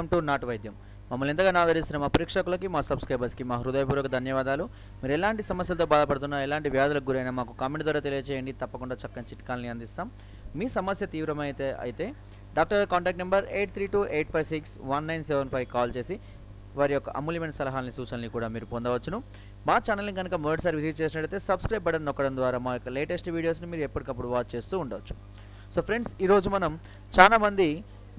Welcome to నాటు వైద్యం. మమ్మల్ని ఎంతగానో ఆదరిస్తున్న మా ప్రేక్షకులకి మా సబ్స్క్రైబర్స్కి మా హృదయపూర్వక ధన్యవాదాలు. మీరు ఎలాంటి సమస్యలతో బాధపడుతున్నా ఎలాంటి వ్యాధులకు గురైనా మాకు కామెంట్ ద్వారా తెలియజేయండి తప్పకుండా చక్కని చిట్కాలని అందిస్తాం. మీ సమస్య తీవ్రమైతే అయితే doctor contact number eight three two eight five six one nine seven five call చేసి వారి యొక్క అమూల్యమైన సలహాలని సూచనలు కూడా మీరు పొందవచ్చును. మా ఛానల్ని కనుక మొదటిసారి విజిట్ చేసినట్లయితే సబ్స్క్రైబ్ బటన్ నొక్కడం ద్వారా మా యొక్క లేటెస్ట్ వీడియోస్ని మీరు ఎప్పటికప్పుడు వాచ్ చేస్తూ ఉండవచ్చు. సో ఫ్రెండ్స్ ఈరోజు మనం చాలామంది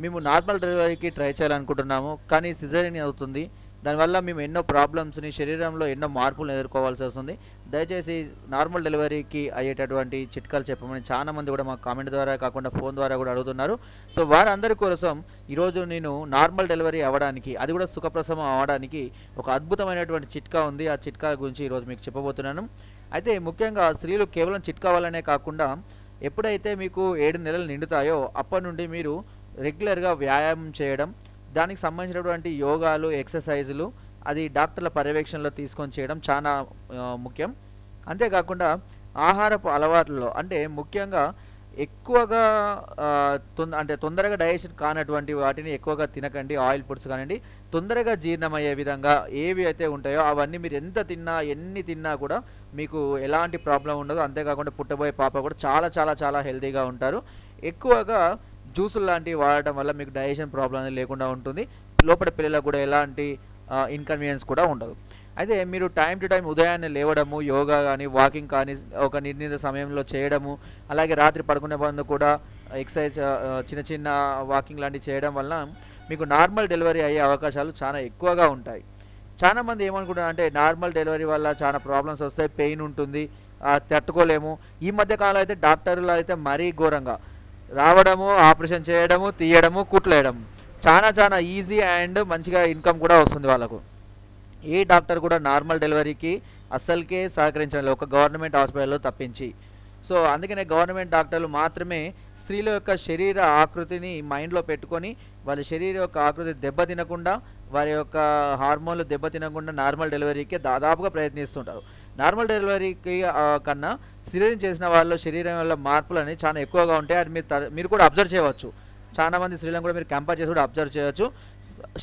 మేము నార్మల్ డెలివరీకి ట్రై చేయాలనుకుంటున్నాము కానీ సిజరీని అవుతుంది. దానివల్ల మేము ఎన్నో ప్రాబ్లమ్స్ని శరీరంలో ఎన్నో మార్పులను ఎదుర్కోవాల్సి వస్తుంది. దయచేసి నార్మల్ డెలివరీకి అయ్యేటటువంటి చిట్కాలు చెప్పమని చాలా మంది కూడా మా కామెంట్ ద్వారా కాకుండా ఫోన్ ద్వారా కూడా అడుగుతున్నారు. సో వారందరి కోసం ఈరోజు నేను నార్మల్ డెలివరీ అవ్వడానికి అది కూడా సుఖప్రసవం అవ్వడానికి ఒక అద్భుతమైనటువంటి చిట్కా ఉంది. ఆ చిట్కా గురించి ఈరోజు మీకు చెప్పబోతున్నాను. అయితే ముఖ్యంగా స్త్రీలు కేవలం చిట్కా వల్లనే కాకుండా ఎప్పుడైతే మీకు ఏడు నెలలు నిండుతాయో అప్పటి నుండి మీరు రెగ్యులర్గా వ్యాయామం చేయడం దానికి సంబంధించినటువంటి యోగాలు ఎక్సర్సైజులు అది డాక్టర్ల పర్యవేక్షణలో తీసుకొని చేయడం చాలా ముఖ్యం. అంతేకాకుండా ఆహారపు అలవాట్లలో అంటే ముఖ్యంగా ఎక్కువగా తొంద అంటే తొందరగా డైజెషన్ కానటువంటి వాటిని ఎక్కువగా తినకండి ఆయిల్ ఫుడ్స్ కానివ్వండి. తొందరగా జీర్ణమయ్యే విధంగా ఏవి అయితే ఉంటాయో అవన్నీ మీరు ఎంత తిన్నా ఎన్ని తిన్నా కూడా మీకు ఎలాంటి ప్రాబ్లం ఉండదు. అంతేకాకుండా పుట్టబోయే పాప కూడా చాలా చాలా చాలా హెల్తీగా ఉంటారు. ఎక్కువగా జ్యూసులు లాంటివి వాడటం వల్ల మీకు డైజెషన్ ప్రాబ్లం అనేది లేకుండా ఉంటుంది. లోపల పిల్లలకు కూడా ఎలాంటి ఇన్కన్వీనియన్స్ కూడా ఉండదు. అయితే మీరు టైం టు టైం ఉదయాన్నే లేవడము యోగా కానీ వాకింగ్ కానీ ఒక నిర్ణీత సమయంలో చేయడము అలాగే రాత్రి పడుకునే ముందు కూడా ఎక్సర్సైజ్ చిన్న చిన్న వాకింగ్ లాంటివి చేయడం వల్ల మీకు నార్మల్ డెలివరీ అయ్యే అవకాశాలు చాలా ఎక్కువగా ఉంటాయి. చాలా మంది ఏమనుకుంటారు అంటే నార్మల్ డెలివరీ వల్ల చాలా ప్రాబ్లమ్స్ వస్తాయి పెయిన్ ఉంటుంది తట్టుకోలేము. ఈ మధ్య కాలం అయితే డాక్టర్లు అయితే మరీ ఘోరంగా రావడము ఆపరేషన్ చేయడము తీయడము కుట్లేయడం చాలా చాలా ఈజీ అండ్ మంచిగా ఇన్కమ్ కూడా వస్తుంది వాళ్ళకు. ఏ డాక్టర్ కూడా నార్మల్ డెలివరీకి అస్సలకే సహకరించడం ఒక గవర్నమెంట్ హాస్పిటల్లో తప్పించి. సో అందుకనే గవర్నమెంట్ డాక్టర్లు మాత్రమే స్త్రీల యొక్క శరీర ఆకృతిని మైండ్లో పెట్టుకొని వాళ్ళ శరీర యొక్క ఆకృతి దెబ్బ తినకుండా వారి యొక్క హార్మోన్లు దెబ్బ తినకుండా నార్మల్ డెలివరీకి దాదాపుగా ప్రయత్నిస్తుంటారు. నార్మల్ డెలివరీకి కన్నా సిజరీన్ చేసిన వాళ్ళ శరీరం వల్ల మార్పులు అనేవి చాలా ఎక్కువగా ఉంటాయి. అది మీరు మీరు కూడా అబ్జర్వ్ చేయవచ్చు. చాలా మంది స్త్రీలను కూడా మీరు కంపేర్ చేసి కూడా అబ్జర్వ్ చేయవచ్చు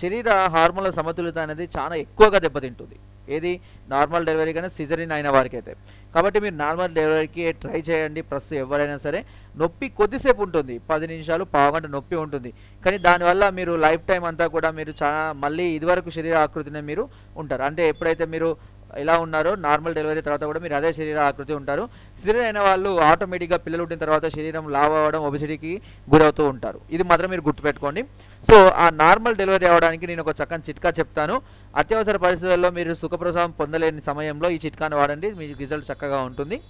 శరీర హార్మోన్ల సమతుల్యత అనేది చాలా ఎక్కువగా దెబ్బతింటుంది. ఏది? నార్మల్ డెలివరీ కానీ సిజరీన్ అయిన వారికి అయితే కాబట్టి మీరు నార్మల్ డెలివరీకి ట్రై చేయండి. ప్రస్తుతం ఎవరైనా సరే నొప్పి కొద్దిసేపు ఉంటుంది. పది నిమిషాలు పావుగంట నొప్పి ఉంటుంది. కానీ దానివల్ల మీరు లైఫ్ టైం అంతా కూడా మీరు చాలా మళ్ళీ ఇదివరకు శరీర ఆకృతిని మీరు ఉంటారు. అంటే ఎప్పుడైతే మీరు ఎలా ఉన్నారు నార్మల్ డెలివరీ తర్వాత కూడా మీరు అదే శరీర ఆకృతి ఉంటారు. సిజరీన్ అయిన వాళ్ళు ఆటోమేటిక్గా పిల్లలు పుట్టిన తర్వాత శరీరం లావ్ అవ్వడం ఒబిసిటీకి గురవుతూ ఉంటారు. ఇది మాత్రం మీరు గుర్తుపెట్టుకోండి. సో ఆ నార్మల్ డెలివరీ అవ్వడానికి నేను ఒక చక్కని చిట్కా చెప్తాను. అత్యవసర పరిస్థితుల్లో మీరు సుఖప్రసవం పొందలేని సమయంలో ఈ చిట్కాను వాడండి. మీ రిజల్ట్ చక్కగా ఉంటుంది.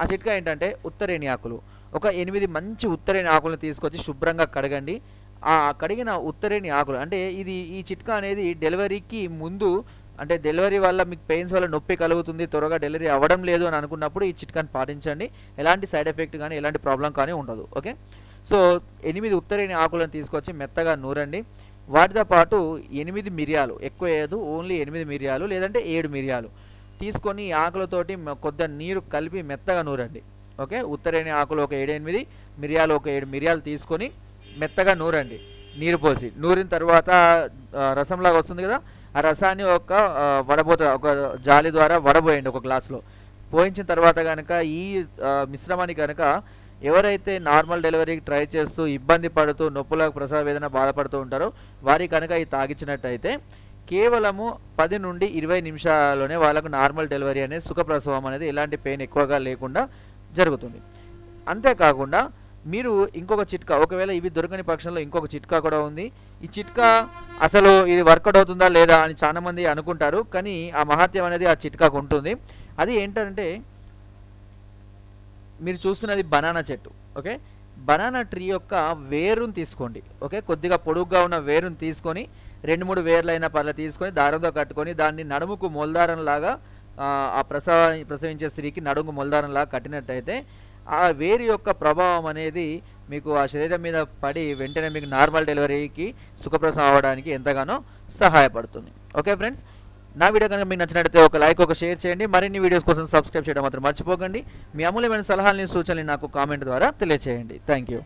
ఆ చిట్కా ఏంటంటే ఉత్తరేణి ఆకులు. ఒక ఎనిమిది మంచి ఉత్తరేణి ఆకులను తీసుకొచ్చి శుభ్రంగా కడగండి. ఆ కడిగిన ఉత్తరేణి ఆకులు అంటే ఇది ఈ చిట్కా అనేది డెలివరీకి ముందు అంటే డెలివరీ వల్ల మీకు పెయిన్స్ వల్ల నొప్పి కలుగుతుంది త్వరగా డెలివరీ అవ్వడం లేదు అని అనుకున్నప్పుడు ఈ చిట్కాని పాటించండి. ఎలాంటి సైడ్ ఎఫెక్ట్ కానీ ఎలాంటి ప్రాబ్లం కానీ ఉండదు ఓకే సో ఎనిమిది ఉత్తరేణి ఆకులను తీసుకొచ్చి మెత్తగా నూరండి. వాటితో పాటు ఎనిమిది మిరియాలు ఎక్కువ వేయదు ఓన్లీ ఎనిమిది మిరియాలు లేదంటే ఏడు మిరియాలు తీసుకొని ఆకులతోటి కొద్దిగా నీరు కలిపి మెత్తగా నూరండి ఓకే ఉత్తరేణి ఆకులు ఒక ఏడు ఎనిమిది మిరియాలు ఒక ఏడు మిరియాలు తీసుకొని మెత్తగా నూరండి నీరు పోసి. నూరిన తర్వాత రసంలాగా వస్తుంది కదా ఆ రసాన్ని ఒక వడబోత ఒక జాలి ద్వారా వడబోయండి ఒక గ్లాస్లో. పోయించిన తర్వాత కనుక ఈ మిశ్రమాన్ని కనుక ఎవరైతే నార్మల్ డెలివరీకి ట్రై చేస్తూ ఇబ్బంది పడుతూ నొప్పులకు ప్రసవ వేదన బాధపడుతూ ఉంటారో వారి కనుక ఇది తాగించినట్టయితే కేవలము పది నుండి ఇరవై నిమిషాల్లోనే వాళ్ళకు నార్మల్ డెలివరీ అనేది సుఖప్రసవం అనేది ఎలాంటి పెయిన్ ఎక్కువగా లేకుండా జరుగుతుంది. అంతేకాకుండా మీరు ఇంకొక చిట్కా ఒకవేళ ఇవి దొరకని పక్షంలో ఇంకొక చిట్కా కూడా ఉంది. ఈ చిట్కా అసలు ఇది వర్కౌట్ అవుతుందా లేదా అని చాలామంది అనుకుంటారు కానీ ఆ మహత్యం అనేది ఆ చిట్కాకు ఉంటుంది. అది ఏంటంటే మీరు చూస్తున్నది బనానా చెట్టు ఓకే? బనానా ట్రీ యొక్క వేరుని తీసుకోండి ఓకే? కొద్దిగా పొడుగ్గా ఉన్న వేరుని తీసుకొని రెండు మూడు వేర్లైన పర్ల తీసుకొని దారంతో కట్టుకొని దాన్ని నడుముకు మొలదారంలాగా ఆ, ప్రసవ ప్రసవించే స్త్రీకి నడుము మొలదారంలాగా కట్టినట్టయితే ఆ వేరు యొక్క ప్రభావం అనేది మీకు ఆ శరీరం మీద పడి వెంటనే మీకు నార్మల్ డెలివరీకి సుఖప్రసం అవ్వడానికి ఎంతగానో సహాయపడుతుంది. Okay friends? నా వీడియో కనుక మీకు నచ్చినట్లయితే ఒక లైక్ ఒక షేర్ చేయండి. మరిన్ని వీడియోస్ కోసం సబ్స్క్రైబ్ చేయడం మాత్రం మర్చిపోకండి. మీ అమూల్యమైన సలహాలని సూచనలు నాకు కామెంట్ ద్వారా తెలియచేయండి. Thank you.